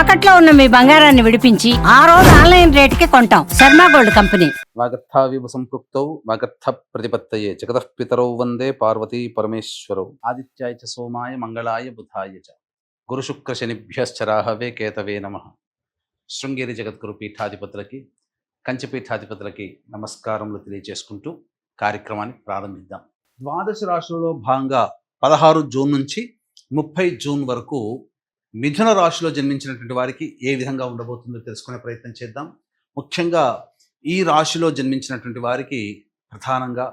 తాకట్లో ఉన్న మీ బంగారాన్ని విడిపించి ఆ రోజు ఆన్లైన్ రేటుకి కొంటాం. Sharma gold company. వాగర్థావివ సంపృక్తౌ వాగర్థ ప్రతిపత్తయే జగత పితరౌ వందే పార్వతీ పరమేశ్వరౌ. ఆదిత్యాయ చ సోమాయ మంగళాయ బుధాయ చ. గురుశుక్ర శనిభ్యశ్చరాహవే కేతవే నమ. శృంగేరి జగద్గురు పీఠాధిపతులకి కంచపీఠాధిపతులకి నమస్కారములు తెలియజేసుకుంటూ కార్యక్రమాన్ని ప్రారంభిద్దాం. ద్వాదశ రాశులలో భాగంగా పదహారు జూన్ నుంచి ముప్పై జూన్ వరకు మిథున రాశిలో జన్మించినటువంటి వారికి ఏ విధంగా ఉండబోతుందో తెలుసుకునే ప్రయత్నం చేద్దాం. ముఖ్యంగా ఈ రాశిలో జన్మించినటువంటి వారికి ప్రధానంగా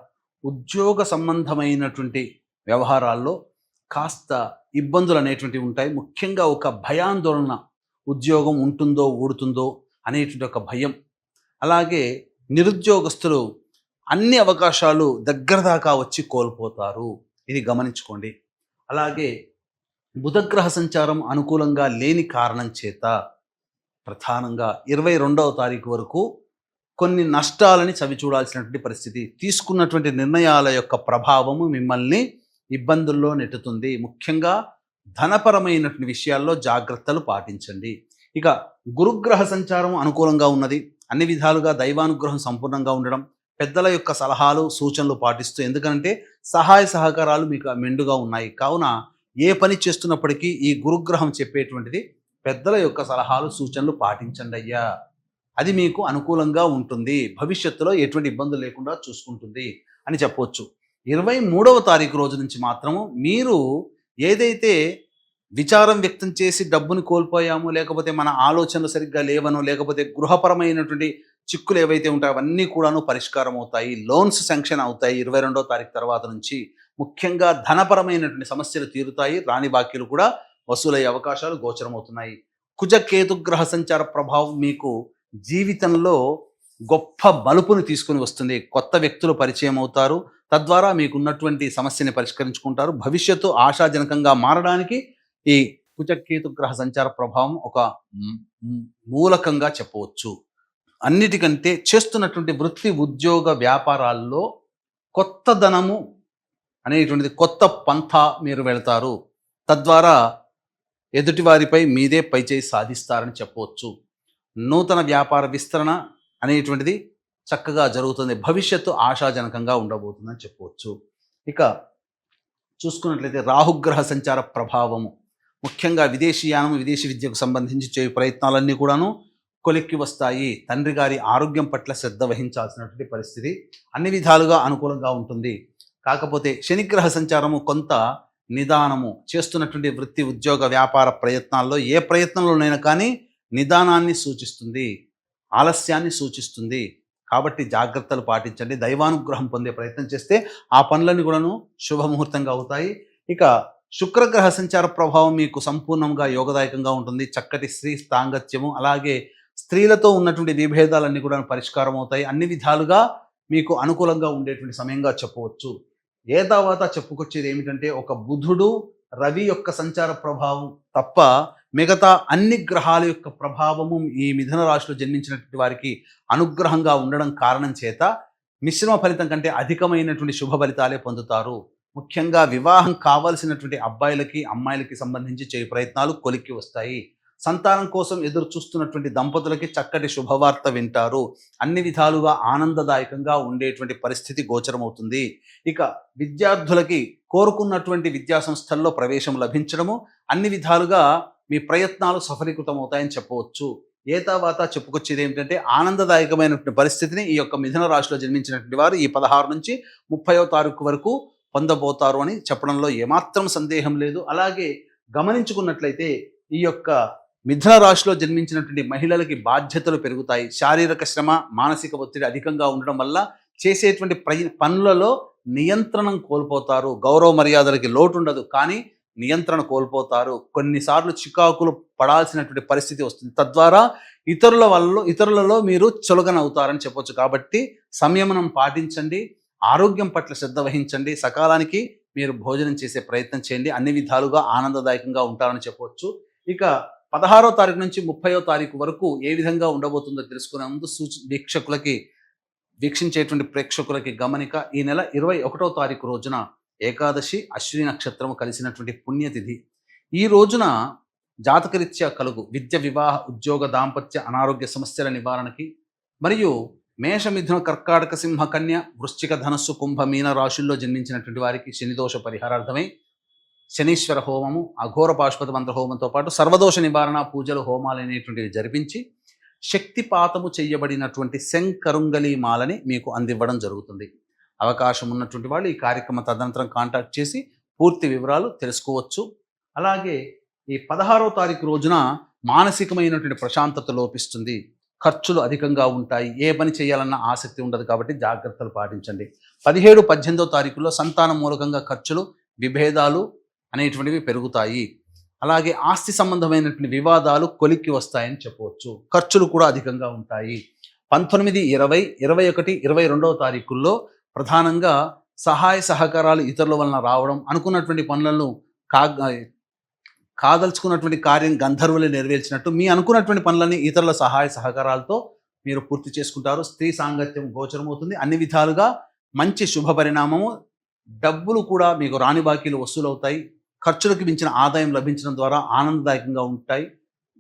ఉద్యోగ సంబంధమైనటువంటి వ్యవహారాల్లో కాస్త ఇబ్బందులు అనేటువంటివి ఉంటాయి. ముఖ్యంగా ఒక భయాందోళన ఉద్యోగం ఉంటుందో ఊడుతుందో అనేటువంటి ఒక భయం. అలాగే నిరుద్యోగస్తులు అన్ని అవకాశాలు దగ్గర దాకా వచ్చి కోల్పోతారు. ఇది గమనించుకోండి. అలాగే బుధగ్రహ సంచారం అనుకూలంగా లేని కారణం చేత ప్రధానంగా ఇరవై రెండవ తారీఖు వరకు కొన్ని నష్టాలని చవి చూడాల్సినటువంటి పరిస్థితి తీసుకున్నటువంటి నిర్ణయాల యొక్క ప్రభావము మిమ్మల్ని ఇబ్బందుల్లో నెట్టుతుంది. ముఖ్యంగా ధనపరమైనటువంటి విషయాల్లో జాగ్రత్తలు పాటించండి. ఇక గురుగ్రహ సంచారం అనుకూలంగా ఉన్నది. అన్ని విధాలుగా దైవానుగ్రహం సంపూర్ణంగా ఉండడం పెద్దల యొక్క సలహాలు సూచనలు పాటిస్తూ ఎందుకంటే సహాయ సహకారాలు మీకు మెండుగా ఉన్నాయి. కావున ఏ పని చేస్తున్నప్పటికీ ఈ గురుగ్రహం చెప్పేటువంటిది పెద్దల యొక్క సలహాలు సూచనలు పాటించండి అయ్యా. అది మీకు అనుకూలంగా ఉంటుంది. భవిష్యత్తులో ఎటువంటి ఇబ్బందులు లేకుండా చూసుకుంటుంది అని చెప్పవచ్చు ఇరవై మూడవ తారీఖు రోజు నుంచి మాత్రము మీరు ఏదైతే విచారం వ్యక్తం చేసి డబ్బుని కోల్పోయాము లేకపోతే మన ఆలోచనలు సరిగ్గా లేవనో లేకపోతే గృహపరమైనటువంటి చిక్కులు ఏవైతే ఉంటాయో అవన్నీ కూడాను పరిష్కారం అవుతాయి లోన్స్ శాంక్షన్ అవుతాయి ఇరవై రెండో తారీఖు తర్వాత నుంచి. ముఖ్యంగా ధనపరమైనటువంటి సమస్యలు తీరుతాయి రాణి బాకీలు కూడా వసూలయ్యే అవకాశాలు గోచరమవుతున్నాయి. కుజకేతుగ్రహ సంచార ప్రభావం మీకు జీవితంలో గొప్ప మలుపుని తీసుకుని వస్తుంది. కొత్త వ్యక్తులు పరిచయం అవుతారు. తద్వారా మీకున్నటువంటి సమస్యని పరిష్కరించుకుంటారు. భవిష్యత్తు ఆశాజనకంగా మారడానికి ఈ కుచకేతు గ్రహ సంచార ప్రభావం ఒక మూలకంగా చెప్పవచ్చు. అన్నిటికంటే చేస్తున్నటువంటి వృత్తి ఉద్యోగ వ్యాపారాల్లో కొత్త ధనము అనేటువంటిది కొత్త పంథ మీరు వెళతారు. తద్వారా ఎదుటివారిపై మీదే పైచేయి సాధిస్తారని చెప్పవచ్చు. నూతన వ్యాపార విస్తరణ అనేటువంటిది చక్కగా జరుగుతుంది. భవిష్యత్తు ఆశాజనకంగా ఉండబోతుందని చెప్పవచ్చు. ఇక చూసుకున్నట్లయితే రాహుగ్రహ సంచార ప్రభావము. ముఖ్యంగా విదేశీయానం విదేశీ విద్యకు సంబంధించి చేయు ప్రయత్నాలన్నీ కూడాను కొలిక్కి వస్తాయి. తండ్రి గారి ఆరోగ్యం పట్ల శ్రద్ధ వహించాల్సినటువంటి పరిస్థితి అన్ని విధాలుగా అనుకూలంగా ఉంటుంది. కాకపోతే శనిగ్రహ సంచారము కొంత నిదానము చేస్తున్నటువంటి వృత్తి ఉద్యోగ వ్యాపార ప్రయత్నాల్లో ఏ ప్రయత్నంలోనైనా కానీ నిదానాన్ని సూచిస్తుంది ఆలస్యాన్ని సూచిస్తుంది. కాబట్టి జాగ్రత్తలు పాటించండి. దైవానుగ్రహం పొందే ప్రయత్నం చేస్తే ఆ పనులన్నీ కూడాను శుభముహూర్తంగా అవుతాయి. ఇక శుక్రగ్రహ సంచార ప్రభావం మీకు సంపూర్ణంగా యోగదాయకంగా ఉంటుంది. చక్కటి స్త్రీ సాంగత్యము అలాగే స్త్రీలతో ఉన్నటువంటి విభేదాలన్నీ కూడా పరిష్కారం అవుతాయి అన్ని విధాలుగా మీకు అనుకూలంగా ఉండేటువంటి సమయంగా చెప్పవచ్చు. ఏ తర్వాత చెప్పుకొచ్చేది ఏమిటంటే ఒక బుధుడు రవి యొక్క సంచార ప్రభావం తప్ప మిగతా అన్ని గ్రహాల యొక్క ప్రభావము ఈ మిథున రాశిలో జన్మించినటువంటి వారికి అనుగ్రహంగా ఉండడం కారణం చేత మిశ్రమ ఫలితం కంటే అధికమైనటువంటి శుభ ఫలితాలే పొందుతారు. ముఖ్యంగా వివాహం కావాల్సినటువంటి అబ్బాయిలకి అమ్మాయిలకి సంబంధించి చేయ ప్రయత్నాలు కొలిక్కి వస్తాయి. సంతానం కోసం ఎదురు చూస్తున్నటువంటి దంపతులకి చక్కటి శుభవార్త వింటారు. అన్ని విధాలుగా ఆనందదాయకంగా ఉండేటువంటి పరిస్థితి గోచరమవుతుంది. ఇక విద్యార్థులకి కోరుకున్నటువంటి విద్యా సంస్థల్లో ప్రవేశం లభించడము అన్ని విధాలుగా మీ ప్రయత్నాలు సఫలీకృతం అవుతాయని చెప్పవచ్చు. ఏ చెప్పుకొచ్చేది ఏమిటంటే ఆనందదాయకమైనటువంటి పరిస్థితిని ఈ యొక్క మిథున రాశిలో జన్మించినటువంటి వారు ఈ పదహారు నుంచి ముప్పయో తారీఖు వరకు పొందబోతారు అని చెప్పడంలో ఏమాత్రం సందేహం లేదు. అలాగే గమనించుకున్నట్లయితే ఈ యొక్క మిథున రాశిలో జన్మించినటువంటి మహిళలకి బాధ్యతలు పెరుగుతాయి. శారీరక శ్రమ మానసిక ఒత్తిడి అధికంగా ఉండడం వల్ల చేసేటువంటి ప్ర పనులలో నియంత్రణం కోల్పోతారు. గౌరవ మర్యాదలకి లోటు ఉండదు కానీ నియంత్రణ కోల్పోతారు. కొన్నిసార్లు చికాకులు పడాల్సినటువంటి పరిస్థితి వస్తుంది. తద్వారా ఇతరుల వల్ల ఇతరులలో మీరు చులగనవుతారని చెప్పొచ్చు. కాబట్టి సంయమనం పాటించండి. ఆరోగ్యం పట్ల శ్రద్ధ వహించండి. సకాలానికి మీరు భోజనం చేసే ప్రయత్నం చేయండి. అన్ని విధాలుగా ఆనందదాయకంగా ఉంటారని చెప్పవచ్చు ఇక పదహారో తారీఖు నుంచి ముప్పయో తారీఖు వరకు ఏ విధంగా ఉండబోతుందో తెలుసుకునే ముందు సూచి వీక్షకులకి వీక్షించేటువంటి ప్రేక్షకులకి గమనిక ఈ నెల ఇరవై ఒకటో తారీఖు రోజున ఏకాదశి అశ్విని నక్షత్రము కలిసినటువంటి పుణ్యతిథి. ఈ రోజున జాతకరీత్యా కలుగు విద్య వివాహ ఉద్యోగ దాంపత్య అనారోగ్య సమస్యల నివారణకి మరియు మేషమిథున కర్కాటక సింహ కన్య వృశ్చిక ధనస్సు కుంభ మీన రాశుల్లో జన్మించినటువంటి వారికి శనిదోష పరిహారార్థమై శనీశ్వర హోమము అఘోర పాశుపతి మంత్ర హోమంతో పాటు సర్వదోష నివారణ పూజలు హోమాలు అనేటువంటివి జరిపించి శక్తిపాతము చేయబడినటువంటి శంకరుంగలి మాలని మీకు అందివ్వడం జరుగుతుంది. అవకాశం ఉన్నటువంటి వాళ్ళు ఈ కార్యక్రమం తదనంతరం కాంటాక్ట్ చేసి పూర్తి వివరాలు తెలుసుకోవచ్చు. అలాగే ఈ పదహారో తారీఖు రోజున మానసికమైనటువంటి ప్రశాంతత లోపిస్తుంది. ఖర్చులు అధికంగా ఉంటాయి. ఏ పని చేయాలన్న ఆసక్తి ఉండదు కాబట్టి జాగ్రత్తలు పాటించండి. పదిహేడు పద్దెనిమిదో తారీఖులో సంతానం మూలకంగా ఖర్చులు విభేదాలు అనేటువంటివి పెరుగుతాయి. అలాగే ఆస్తి సంబంధమైనటువంటి వివాదాలు కొలిక్కి వస్తాయని చెప్పవచ్చు. ఖర్చులు కూడా అధికంగా ఉంటాయి. పంతొమ్మిది ఇరవై ఇరవై ఒకటి ఇరవై రెండవ తారీఖుల్లో ప్రధానంగా సహాయ సహకారాలు ఇతరుల వలన రావడం అనుకున్నటువంటి పనులను కా కాదలుచుకున్నటువంటి కార్యం గంధర్వులు నెరవేర్చినట్టు మీ అనుకున్నటువంటి పనులని ఇతరుల సహాయ సహకారాలతో మీరు పూర్తి చేసుకుంటారు. స్త్రీ సాంగత్యం గోచరమవుతుంది. అన్ని విధాలుగా మంచి శుభ పరిణామము. డబ్బులు కూడా మీకు రాని బాకీలు వసూలవుతాయి. ఖర్చులకు మించిన ఆదాయం లభించడం ద్వారా ఆనందదాయకంగా ఉంటాయి.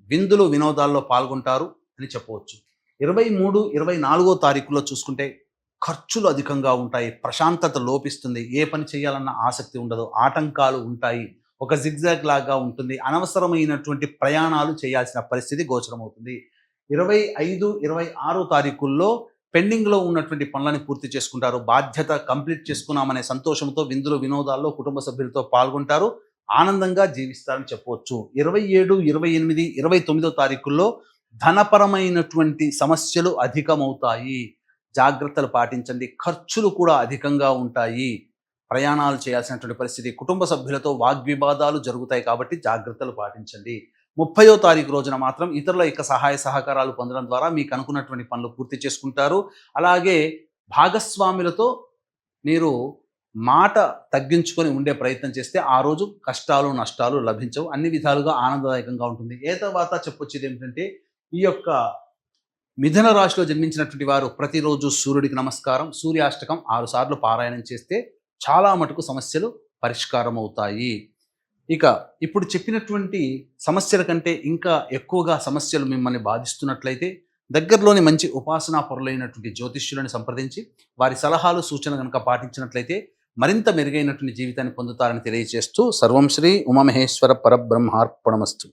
విందులు వినోదాల్లో పాల్గొంటారు అని చెప్పవచ్చు. ఇరవై మూడు ఇరవై నాలుగో తారీఖులో చూసుకుంటే ఖర్చులు అధికంగా ఉంటాయి. ప్రశాంతత లోపిస్తుంది. ఏ పని చేయాలన్న ఆసక్తి ఉండదు. ఆటంకాలు ఉంటాయి. ఒక జిగ్జాగ్ లాగా ఉంటుంది. అనవసరమైనటువంటి ప్రయాణాలు చేయాల్సిన పరిస్థితి గోచరమవుతుంది. ఇరవై ఐదు ఇరవై ఆరో తారీఖుల్లో పెండింగ్లో ఉన్నటువంటి పనులని పూర్తి చేసుకుంటారు. బాధ్యత కంప్లీట్ చేసుకున్నామనే సంతోషంతో విందులు వినోదాల్లో కుటుంబ సభ్యులతో పాల్గొంటారు. ఆనందంగా జీవిస్తారని చెప్పవచ్చు. ఇరవై ఏడు ఇరవై ఎనిమిది ఇరవై తొమ్మిదో తారీఖుల్లో ధనపరమైనటువంటి సమస్యలు అధికమవుతాయి. జాగ్రత్తలు పాటించండి. ఖర్చులు కూడా అధికంగా ఉంటాయి. ప్రయాణాలు చేయాల్సినటువంటి పరిస్థితి కుటుంబ సభ్యులతో వాగ్వివాదాలు జరుగుతాయి కాబట్టి జాగ్రత్తలు పాటించండి. ముప్పయో తారీఖు రోజున మాత్రం ఇతరుల యొక్క సహాయ సహకారాలు పొందడం ద్వారా మీకు అనుకున్నటువంటి పనులు పూర్తి చేసుకుంటారు. అలాగే భాగస్వాములతో మీరు మాట తగ్గించుకొని ఉండే ప్రయత్నం చేస్తే ఆ రోజు కష్టాలు నష్టాలు లభించవు. అన్ని విధాలుగా ఆనందదాయకంగా ఉంటుంది. ఏ తర్వాత చెప్పొచ్చేది ఏమిటంటే ఈ యొక్క మిథున రాశిలో జన్మించినటువంటి వారు ప్రతిరోజు సూర్యుడికి నమస్కారం సూర్యాష్టకం ఆరు సార్లు పారాయణం చేస్తే చాలా మటుకు సమస్యలు పరిష్కారం అవుతాయి ఇక ఇప్పుడు చెప్పినటువంటి సమస్యల కంటే ఇంకా ఎక్కువగా సమస్యలు మిమ్మల్ని బాధిస్తున్నట్లయితే దగ్గరలోని మంచి ఉపాసనా పరులైనటువంటి జ్యోతిష్యులను సంప్రదించి వారి సలహాలు సూచన కనుక పాటించినట్లయితే మరింత మెరుగైనటువంటి జీవితాన్ని పొందుతారని తెలియజేస్తూ సర్వం శ్రీ ఉమామహేశ్వర పరబ్రహ్మార్పణమస్తు.